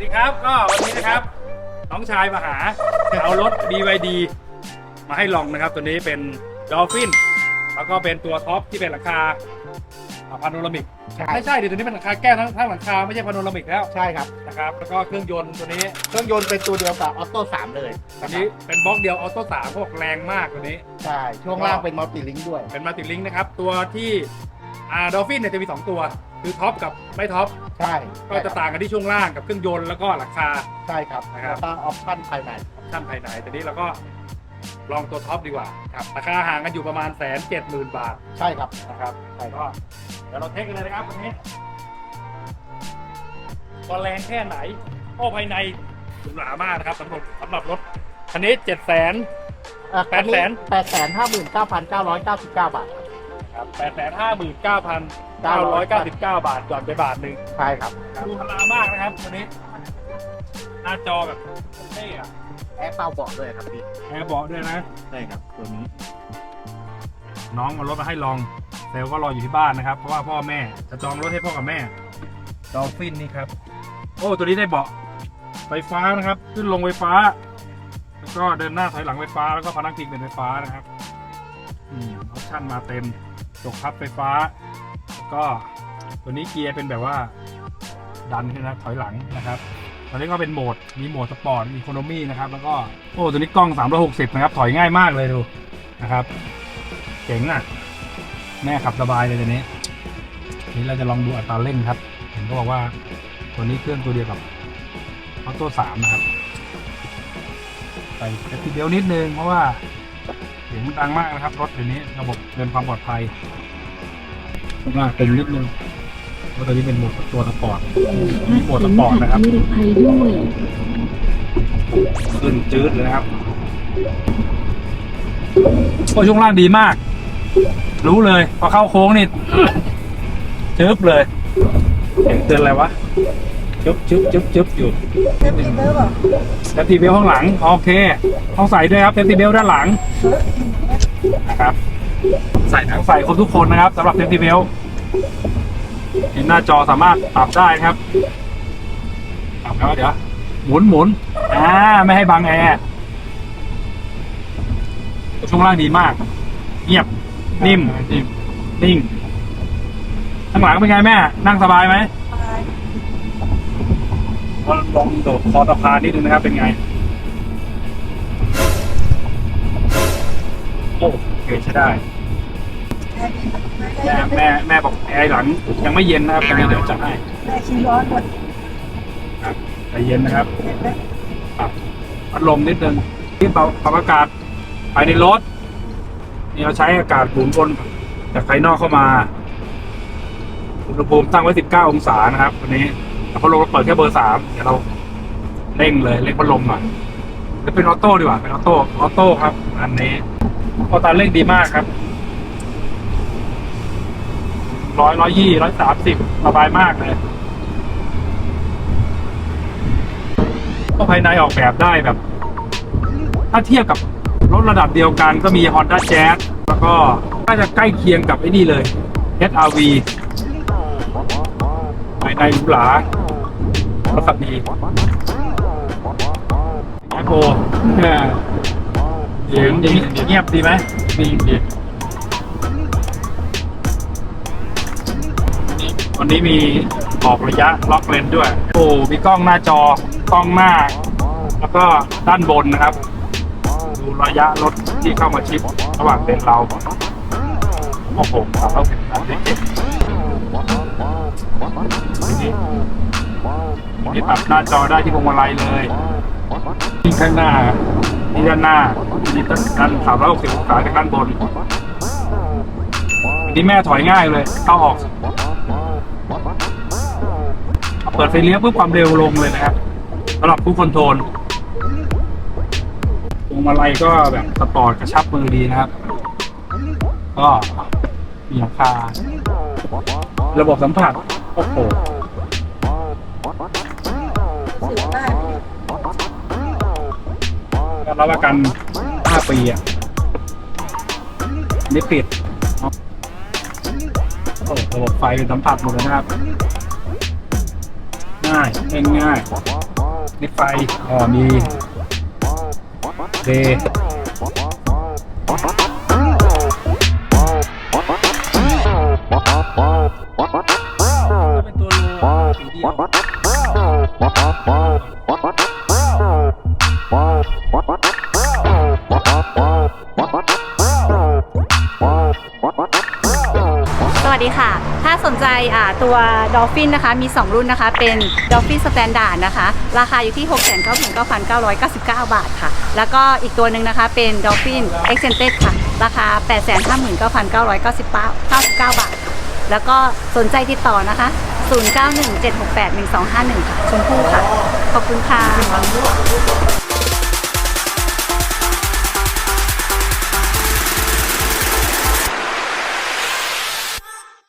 ดีครับก็วันนี้นะครับ น้องชายมาหา เอารถ BYD มาให้ลองนะครับ ตัวนี้เป็น Dolphin แล้วก็เป็นตัวท็อปที่เป็นหลังคาพาโนรามิกใช่ ไม่ใช่ดิตัวนี้เป็นหลังคาแก้วทั้งทั้งหลังคาไม่ใช่พาโนรามิกแล้วใช่ครับ นะครับแล้วก็เครื่องยนต์ตัวนี้เครื่องยนต์เป็นตัวเดียวกับออโต้3เลยตัวนี้เป็นบล็อกเดียวออโต้สามพวกแรงมากตัวนี้ ใช่ ช่วงล่างเป็นมัลติลิงก์ด้วยเป็นมาติลิงนะครับตัวที่ อ่าดอลฟินเนี่ยจะมี 2 ตัว คือท็อปกับไม่ท็อปใช่ก็จะต่างกันที่ช่วงล่างกับเครื่องยนต์แล้วก็หลังคา ใช่ครับนะครับแล้วก็ออปชั่นภายในออปชั่นภายในแต่นี้เราก็ลองตัวท็อปดีกว่าครับราคาห่างกันอยู่ประมาณแสนเจ็ดหมื่นบาทใช่ครับนะครับใช่คก็รับเดี๋ยวเราเทสกันเลยนะครับวันนี้ก็แรงแค่ไหนโอ้ภายในหรูหรามากนะครับสำหรับสำหรับรถคันนี้เจ็ดแสน แปดแสน แปดแสนห้าหมื่นเก้าพันเก้าร้อยเก้าสิบเก้าบาท ครับแปดแสนห้าหมื่นเก้าพันเก้าร้อยเก้าสิบเก้าบาทก่อนไปบาทหนึ่งใช่ครับดูพลามากนะครับตัวนี้ หน้าจอแบบเท่อะแอร์เป่าเบาะด้วยครับพี่แอร์เบาะด้วยนะ ใช่ครับตัวนี้ น้องเอารถมาให้ลองเซลลก็รออยู่ที่บ้านนะครับ เพราะว่าพ่อแม่จะจองรถให้พ่อกับแม่ดอลฟินนี่ครับ โอ้ตัวนี้ได้เบาะไฟฟ้านะครับ ขึ้นลงไฟฟ้า แล้วก็เดินหน้าถอยหลังไฟฟ้าแล้วก็พนักพิงเป็นไฟฟ้านะครับ อืมออปชั่นมาเต็ม จกพับไฟฟ้า ก็ตัวนี้เกียร์เป็นแบบว่าดันขึ้นนะถอยหลังนะครับตอนนี้ก็เป็นโหมด มีโหมดสปอร์ต มีโคโนมี่นะครับ แล้วก็ โอ้ตัวนี้กล้อง 360 นะครับ ถอยง่ายมากเลยดู นะครับ เจ๋งอะ แม่ขับสบายเลยตัวนี้ นี้เราจะลองดูอัตราเร่งครับ เห็นเขาบอกว่า ตัวนี้เครื่องตัวเดียวกับออโต้สามนะครับ ใส่เซฟตี้เบลนิดนึง เพราะว่า สียงมันดังมากนะครับ รถเดี๋ยวนี้ระบบเดินความปลอดภัยข้างล่างเป็นนิดนึงเพราะตัวนี้เป็นโหมดตัวสปอร์ตมีโหมดสปอร์ตนะครับนิรภัยด้วยขึ้นจืดเลยนะครับโอ้ช่วงล่างดีมาก รู้เลย พอเข้าโค้งนี่จึ๊บเลยเสียงเตือนอะไรวะ จึ๊บจึ๊บจึ๊บจึ๊บอยู่เซฟตี้เบลเซฟตี้เบลข้างหลัง โอเคต้องใส่ด้วยครับเซฟตี้เบลด้านหลังนะครับ ใส่ทั้งใส่ครบทุกคนนะครับสำหรับเซฟตี้เบลเห็นหน้าจอสามารถปรับได้ครับปรับแล้วเดี๋ยวหมุนหมุนอ่าไม่ให้บังแอร์ช่วงล่างดีมาก เงียบนิ่มนิ่มนิ่งข้างหลังเป็นไงแม่ นั่งสบายไหม พอลองโดดคอสะพานนิดนึงนะครับเป็นไง โอเคใช้ได้ แม่แม่แม่บอกแอร์หลังยังไม่เย็นนะครับยังไงเดี๋ยวจัดให้แม่ชีร้อนหมดครับใจเย็นนะครับปรับพัดลมนิดนึงที่เป่าปรับอากาศภายในรถนี่เราใช้อากาศหมุนวนจากภายนอกเข้ามา อุณหภูมิตั้งไว้ 19 องศานะครับวันนี้ แต่พัดลมเราเปิดแค่เบอร์สามเดี๋ยวเราเร่งเลยเร่งพัดลมหน่อยจะเป็นออโต้ดีกว่าเป็นออโต้ออโต้ครับ อันนี้ออตาเร่งดีมากครับร้อยร้อยยี่ร้อยสามสิบสบายมากเลยก็ภายในออกแบบได้แบบ ถ้าเทียบกับรถระดับเดียวกันก็มี Honda Jazz แล้วก็น่าจะใกล้เคียงกับไอ้นี่เลย HRV ายในหรูหรารถขับดีแอโกเสียงอย่างนี้เงียบดีไหมดีดีวันนี้มีบอกระยะล็อกเลนด้วย โอ้มีกล้องหน้าจอกล้องหน้า แล้วก็ด้านบนนะครับ ดูระยะรถที่เข้ามาชิดระหว่างเลนเราโอ้โหครับเราเป็นการได้เก็บ นี่นี่ปรับหน้าจอได้ที่พวงมาลัยเลยที่ข้างหน้าที่ด้านหน้าที่ด้านสามร้อยหกสิบองศาจากด้านบนอันนี้แม่ถอยง่ายเลย เข้าออก เปิดไฟเลี้ยวเพื่อความเร็วลงเลยนะครับสำหรับผู้คอนโทรลพวงมาลัยก็แบบสปอร์ตกระชับมือดีนะครับ ก็มีหลังคา ระบบสัมผัส โอ้โหเสียมากก็รับประกัน 5 ปีอะนี่ปิดโอ้ระบบไฟเป็นสัมผัสหมดเลยนะครับหน้าง่ายเล่นง่ายนี่ไฟอ๋อมีเด เป็นตัวโลสีเดียวสวัสดีค่ะ ถ้าสนใจตัวดอลฟินนะคะ มี 2 รุ่นนะคะ เป็นดอลฟินสแตนดาร์ดนะคะ ราคาอยู่ที่ 6 9 9 9 9 9 บาทค่ะ แล้วก็อีกตัวหนึ่งนะคะ เป็นดอลฟินเอ็กเซนเต็ดค่ะ ราคา 859,999 บาท แล้วก็สนใจติดต่อนะคะ 0917681251 ค่ะชมพู่ค่ะ ขอบคุณค่ะ